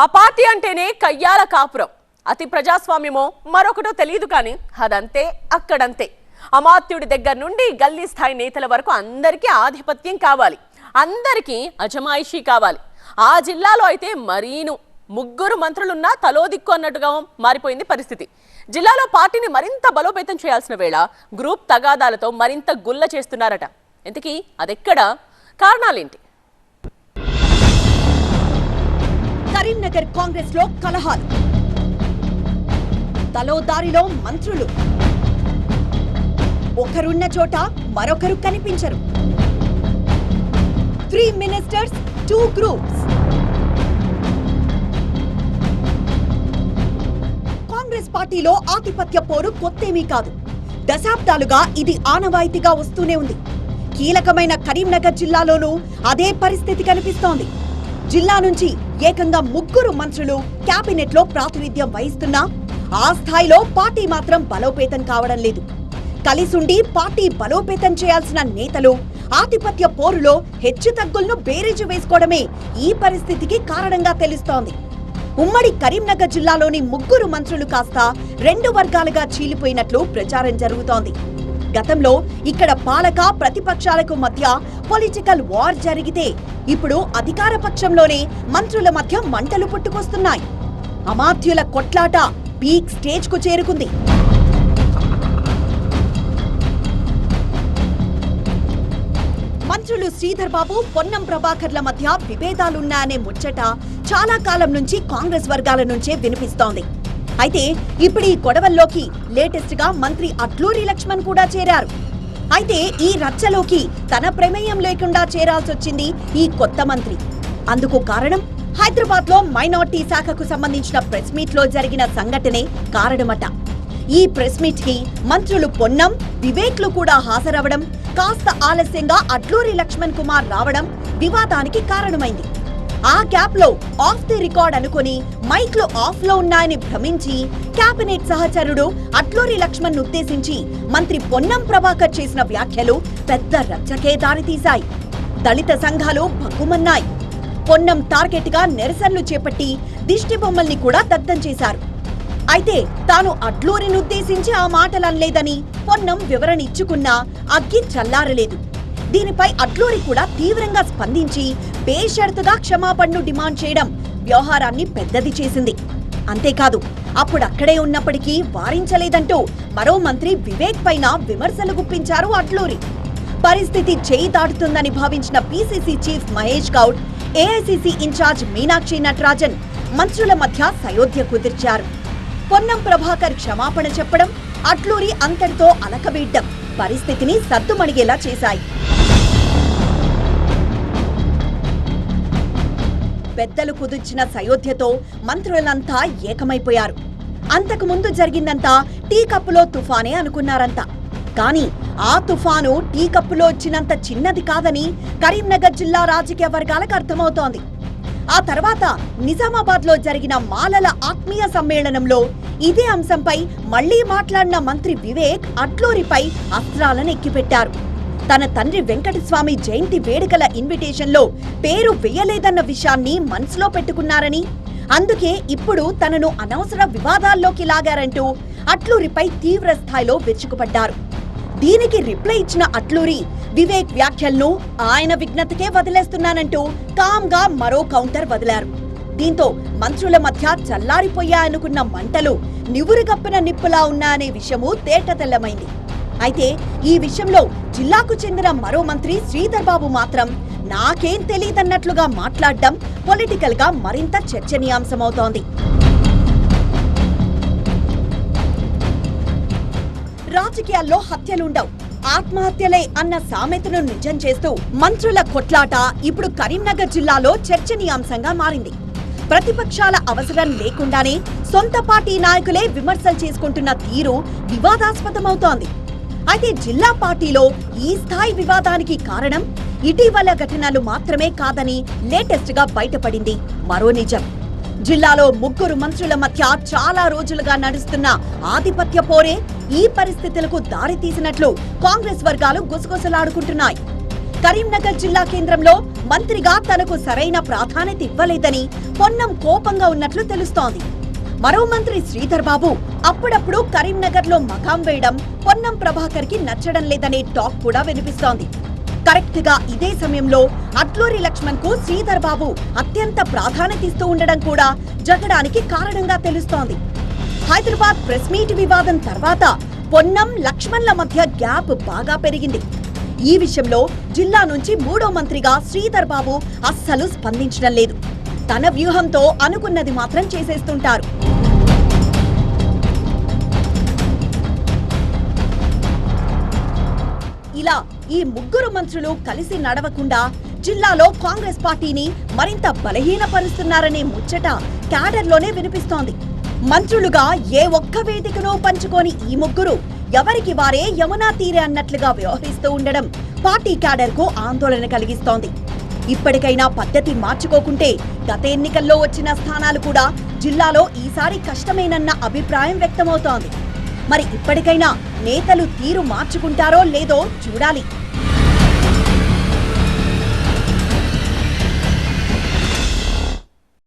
ఆ పార్టీ అంటేనే కయ్యాల కాపురం. అతి ప్రజాస్వామ్యమో మరొకటో తెలియదు కానీ అదంతే అక్కడంతే. అమాత్యుడి దగ్గర నుండి గల్లీ స్థాయి నేతల వరకు అందరికీ ఆధిపత్యం కావాలి. అందరికీ అజమాయిషీ కావాలి. ఆ జిల్లాలో అయితే మరీను. ముగ్గురు మంత్రులున్నా తలో దిక్కు అన్నట్టుగా మారిపోయింది పరిస్థితి. జిల్లాలో పార్టీని మరింత బలోపేతం చేయాల్సిన వేళ గ్రూప్ తగాదాలతో మరింత గుల్ల చేస్తున్నారట. ఇంతకీ అదెక్కడ? కారణాలేంటి? కరీంనగర్ కాంగ్రెస్లో కలహాలు. తలో దారిలో మంత్రులు. ఒకరున్న చోట మరొకరు కనిపించరు. Three ministers two groups Congress పార్టీలో ఆధిపత్య పోరు కొత్తేమీ కాదు. దశాబ్దాలుగా ఇది ఆనవాయితీగా వస్తూనే ఉంది. కీలకమైన కరీంనగర్ జిల్లాలోనూ అదే పరిస్థితి కనిపిస్తోంది. జిల్లా నుంచి ఏకంగా ముగ్గురు మంత్రులు కేబినెట్లో ప్రాతినిధ్యం వహిస్తున్నా ఆ స్థాయిలో పార్టీ మాత్రం బలోపేతం కావడం లేదు. కలిసుండి పార్టీ బలోపేతం చేయాల్సిన నేతలు ఆధిపత్య పోరులో హెచ్చు తగ్గులను బేరీజు వేసుకోవడమే ఈ పరిస్థితికి కారణంగా తెలుస్తోంది. ఉమ్మడి కరీంనగర్ జిల్లాలోని ముగ్గురు మంత్రులు కాస్త రెండు వర్గాలుగా చీలిపోయినట్లు ప్రచారం జరుగుతోంది. గతంలో ఇక్కడ పాలక ప్రతిపక్షాలకు మధ్య పొలిటికల్ వార్ జరిగితే ఇప్పుడు అధికార పక్షంలోనే మంత్రుల మధ్య మంటలు పుట్టుకొస్తున్నాయి. అమాత్యుల కొట్లాట పీక్ స్టేజ్కు చేరుకుంది. మంత్రులు శ్రీధర్ బాబు పొన్నం ప్రభాకర్ల మధ్య విభేదాలున్నాయనే ముచ్చట చాలా కాలం నుంచి కాంగ్రెస్ వర్గాల నుంచే వినిపిస్తోంది. అయితే ఇప్పుడు ఈ గొడవల్లోకి లేటెస్ట్గా మంత్రి అట్లూరి లక్ష్మణ్ కూడా చేరారు. అయితే ఈ రచ్చలోకి తన ప్రమేయం లేకుండా చేరాల్సి వచ్చింది ఈ కొత్త మంత్రి. అందుకు కారణం హైదరాబాద్లో మైనార్టీ శాఖకు సంబంధించిన ప్రెస్ మీట్లో జరిగిన సంఘటనే కారణమట. ఈ ప్రెస్ మీట్కి మంత్రులు పొన్నం వివేక్లు కూడా హాజరవడం కాస్త ఆలస్యంగా అట్లూరి లక్ష్మణ్ కుమార్ రావడం వివాదానికి కారణమైంది. ఆ గ్యాప్లో ఆఫ్ ది రికార్డ్ అనుకుని మైక్లు ఆఫ్లో ఉన్నాయని భ్రమించి కేబినెట్ సహచరుడు అట్లూరి లక్ష్మణ్ ఉద్దేశించి మంత్రి పొన్నం ప్రభాకర్ చేసిన వ్యాఖ్యలు పెద్ద రచ్చకే దారితీశాయి. దళిత సంఘాలు భగ్గుమన్నాయి. పొన్నం టార్గెట్గా నిరసనలు చేపట్టి దిష్టి బొమ్మల్ని కూడా దగ్ధం చేశారు. అయితే తాను అడ్లూరిని ఉద్దేశించి ఆ మాటలనలేదని పొన్నం వివరణ ఇచ్చుకున్నా అగ్గి చల్లారలేదు. దీనిపై అట్లూరి కూడా తీవ్రంగా స్పందించి బేషరతుగా క్షమాపణను డిమాండ్ చేయడం వ్యవహారాన్ని పెద్దది చేసింది. అంతేకాదు అప్పుడు అక్కడే ఉన్నప్పటికీ వారించలేదంటూ మరో మంత్రి వివేక్ పైన విమర్శలు గుప్పించారు అట్లూరి పరిస్థితి చేయి దాటుతుందని భావించిన PCC chief Mahesh Goud AICC incharge Meenakshi Natarajan మంత్రుల మధ్య సయోధ్య కుదిర్చారు. పొన్నం ప్రభాకర్ క్షమాపణ చెప్పడం అట్లూరి అంతటితో అలకబీడ్డం పరిస్థితిని సద్దుమణిగేలా చేశాయి. పెద్దలు కుదిర్చిన సయోధ్యతో మంత్రులంతా ఏకమైపోయారు. అంతకు ముందు జరిగిందంతా టీ కప్పులో తుఫానే అనుకున్నారంతా కానీ ఆ తుఫాను టీ కప్పులో వచ్చినంత చిన్నది కాదని కరీంనగర్ జిల్లా రాజకీయ వర్గాలకు అర్థమవుతోంది. ఆ తర్వాత నిజామాబాద్లో జరిగిన మాలల ఆత్మీయ సమ్మేళనంలో ఇదే అంశంపై మళ్ళీ మాట్లాడిన మంత్రి వివేక్ అట్లూరిపై అస్త్రాలను ఎక్కిపెట్టారు. తన తండ్రి వెంకటస్వామి జయంతి వేడుకల ఇన్విటేషన్లో పేరు వేయలేదన్న విషయాన్ని మనసులో పెట్టుకున్నారని. అందుకే ఇప్పుడు తనను అనవసర వివాదాల్లోకి లాగారంటూ అట్లూరిపై తీవ్ర స్థాయిలో విరుచుకుపడ్డారు. దీనికి రిప్లై ఇచ్చిన అట్లూరి వివేక్ వ్యాఖ్యలను ఆయన విజ్ఞతకే వదిలేస్తున్నానంటూ కామ్గా మరో కౌంటర్ వదిలారు. దీంతో మంత్రుల మధ్య చల్లారిపోయాయనుకున్న మంటలు నివురుగప్పిన నిప్పులా ఉన్నాయనే విషయము తేటతెల్లమైంది. అయితే ఈ విషయంలో జిల్లాకు చెందిన మరో మంత్రి శ్రీధర్ బాబు మాత్రం నాకేం తెలియదన్నట్లుగా మాట్లాడడం పొలిటికల్గా మరింత చర్చనీయాంశమవుతోంది. రాజకీయాల్లో హత్యలుండవు. ఆత్మహత్యలే అన్న సామెతను నిజం చేస్తూ మంత్రుల కొట్లాట ఇప్పుడు కరీంనగర్ జిల్లాలో చర్చనీయాంశంగా మారింది. ప్రతిపక్షాల అవసరం లేకుండానే సొంత పార్టీ నాయకులే విమర్శలు చేసుకుంటున్న తీరు వివాదాస్పదమవుతోంది. అయితే జిల్లా పార్టీలో ఈ స్థాయి వివాదానికి కారణం ఇటీవల ఘటనలు మాత్రమే కాదని లేటెస్ట్గా బయటపడింది. మరో నిజం. జిల్లాలో ముగ్గురు మంత్రుల మధ్య చాలా రోజులుగా నడుస్తున్న ఆధిపత్య పోరే ఈ పరిస్థితులకు దారితీసినట్లు కాంగ్రెస్ వర్గాలు గుసగుసలాడుకుంటున్నాయి. కరీంనగర్ జిల్లా కేంద్రంలో మంత్రిగా తనకు సరైన ప్రాధాన్యత ఇవ్వలేదని పొన్నం కోపంగా ఉన్నట్లు తెలుస్తోంది. మరో మంత్రి శ్రీధర్ బాబు అప్పుడప్పుడు కరీంనగర్లో మకాం వేయడం పొన్నం ప్రభాకర్కి నచ్చడం లేదనే టాక్ కూడా వినిపిస్తోంది. కరెక్ట్గా ఇదే సమయంలో అట్లూరి లక్ష్మణ్కు శ్రీధర్ బాబు అత్యంత ప్రాధాన్యత ఇస్తూ ఉండడం కూడా జగడానికి కారణంగా తెలుస్తోంది. హైదరాబాద్ ప్రెస్ మీట్ వివాదం తర్వాత పొన్నం లక్ష్మణ్ల మధ్య గ్యాప్ బాగా పెరిగింది. ఈ విషయంలో జిల్లా నుంచి మూడో మంత్రిగా శ్రీధర్ బాబు అస్సలు స్పందించడం లేదు. తన వ్యూహంతో అనుకున్నది మాత్రం చేసేస్తుంటారు. ఇలా ఈ ముగ్గురు మంత్రులు కలిసి నడవకుండా జిల్లాలో కాంగ్రెస్ పార్టీని మరింత బలహీనపరుస్తున్నారనే ముచ్చట క్యాడర్లోనే వినిపిస్తోంది. మంత్రులుగా ఏ ఒక్క వేదికను పంచుకొని ఈ ముగ్గురు ఎవరికి వారే యమునా తీరే అన్నట్లుగా వ్యవహరిస్తూ ఉండడం పార్టీ క్యాడర్కు ఆందోళన కలిగిస్తోంది. ఇప్పటికైనా పద్ధతి మార్చుకోకుంటే గత ఎన్నికల్లో వచ్చిన స్థానాలు కూడా జిల్లాలో ఈసారి కష్టమేనన్న అభిప్రాయం వ్యక్తమవుతోంది. మరి ఇప్పటికైనా నేతలు తీరు మార్చుకుంటారో లేదో చూడాలి.